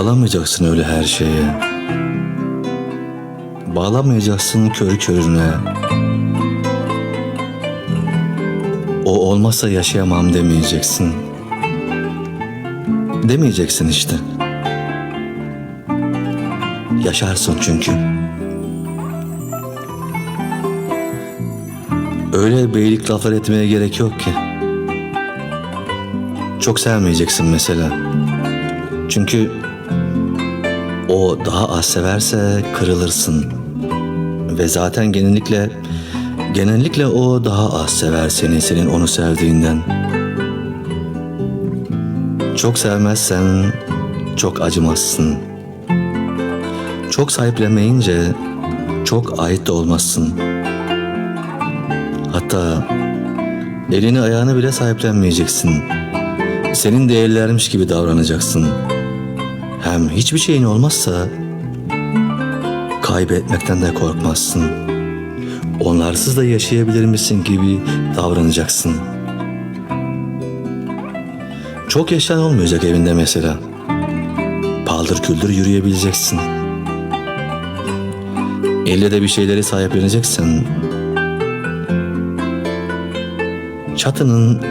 Bağlamayacaksın öyle her şeye. Bağlamayacaksın körü körüne. O olmazsa yaşayamam demeyeceksin. Demeyeceksin işte. Yaşarsın çünkü. Öyle beylik laflar etmeye gerek yok ki. Çok sevmeyeceksin mesela. Çünkü o daha az severse kırılırsın. Ve zaten genellikle genellikle o daha az sever seni senin onu sevdiğinden. Çok sevmezsen çok acımazsın. Çok sahiplenmeyince çok ait de olmazsın. Hatta elini ayağını bile sahiplenmeyeceksin. Senin değerlermiş gibi davranacaksın. Hem hiçbir şeyin olmazsa kaybetmekten de korkmazsın. Onlarsız da yaşayabilir misin gibi davranacaksın. Çok eşyan olmayacak evinde mesela. Paldır küldür yürüyebileceksin. Elle de bir şeyleri sahipleneceksen çatının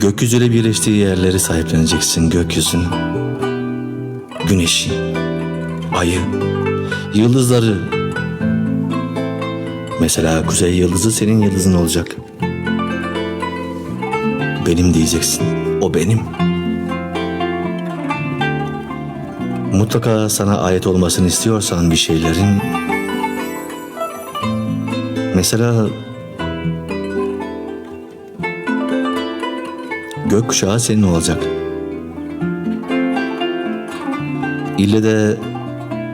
gökyüzüyle birleştiği yerleri sahipleneceksin gökyüzünü. Güneşi, ayı, yıldızları. Mesela kuzey yıldızı senin yıldızın olacak. Benim diyeceksin. O benim. Mutlaka sana ait olmasını istiyorsan bir şeylerin mesela gökkuşağı senin olacak. İlle de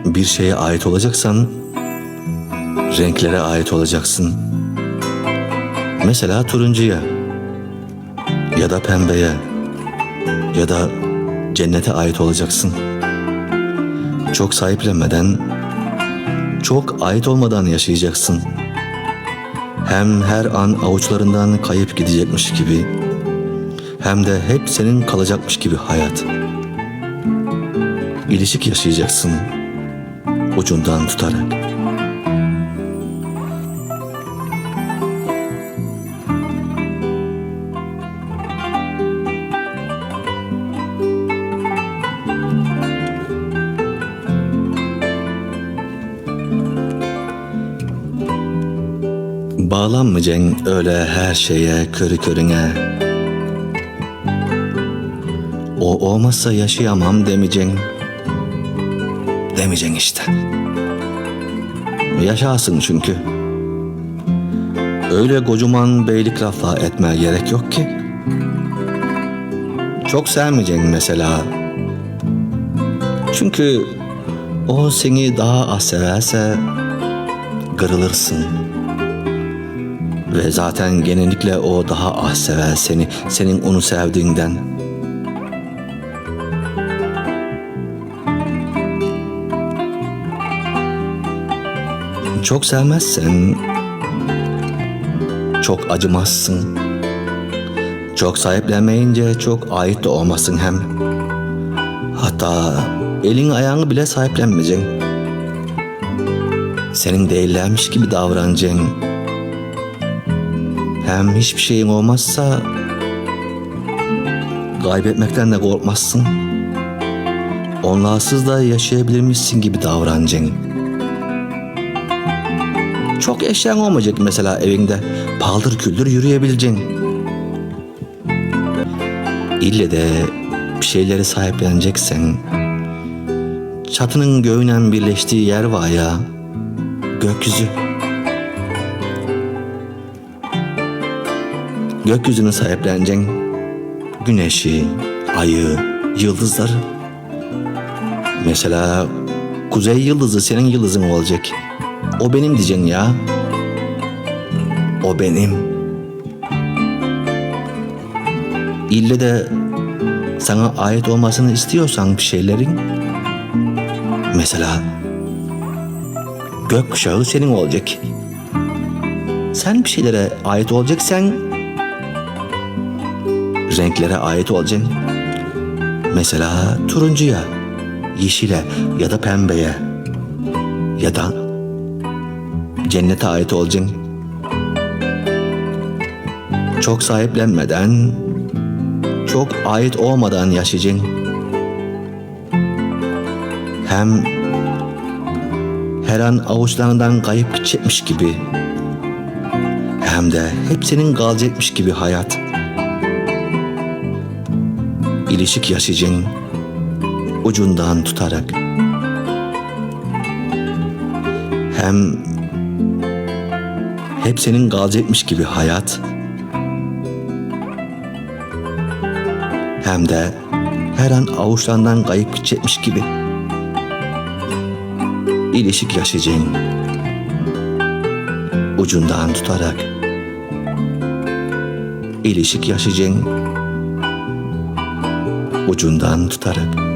bir şeye ait olacaksan renklere ait olacaksın. Mesela turuncuya ya da pembeye ya da cennete ait olacaksın. Çok sahiplenmeden, çok ait olmadan yaşayacaksın. Hem her an avuçlarından kayıp gidecekmiş gibi, hem de hep senin kalacakmış gibi hayat. İlişik yaşayacaksın ucundan tutarak. Bağlanmayacaksın öyle her şeye körü körüne. O olmazsa yaşayamam demeyeceksin. Demeyeceksin işte. Yaşasın çünkü. Öyle kocaman beylik lafla etmeye gerek yok ki. Çok sevmeyeceksin mesela. Çünkü o seni daha az severse kırılırsın. Ve zaten genellikle o daha az sever seni, senin onu sevdiğinden. Çok sevmezsen çok acımazsın. Çok sahiplenmeyince çok ait de olmasın hem. Hatta elin ayağını bile sahiplenmeyeceksin. Senin değillermiş gibi davranacaksın. Hem hiçbir şeyin olmazsa kaybetmekten de korkmazsın. Onlarsız da yaşayabilirmişsin gibi davranacaksın. Çok eşyan olmayacak mesela evinde. Paldır küldür yürüyebileceksin. İlle de bir şeyleri sahipleneceksen çatının göğünen birleştiği yer var ya gökyüzü. Gökyüzünü sahipleneceksin. Güneşi, ayı, yıldızları. Mesela kuzey yıldızı senin yıldızın olacak. O benim diyeceksin ya. O benim. İlle de sana ait olmasını istiyorsan bir şeylerin mesela gökkuşağı senin olacak. Sen bir şeylere ait olacaksan renklere ait olacaksın. Mesela turuncuya yeşile ya da pembeye ya da cennete ait olacaksın. Çok sahiplenmeden, çok ait olmadan yaşayacaksın. Hem her an avuçlarından kayıp gidecekmiş gibi hem de hepsinin kalacakmış gibi hayat. İlişik yaşayacaksın ucundan tutarak. Hem hep senin kalacakmış gibi hayat. Hem de her an avuçlarından kayıp gidecekmiş gibi. İlişik yaşayacaksın. Ucundan tutarak. İlişik yaşayacaksın. Ucundan tutarak.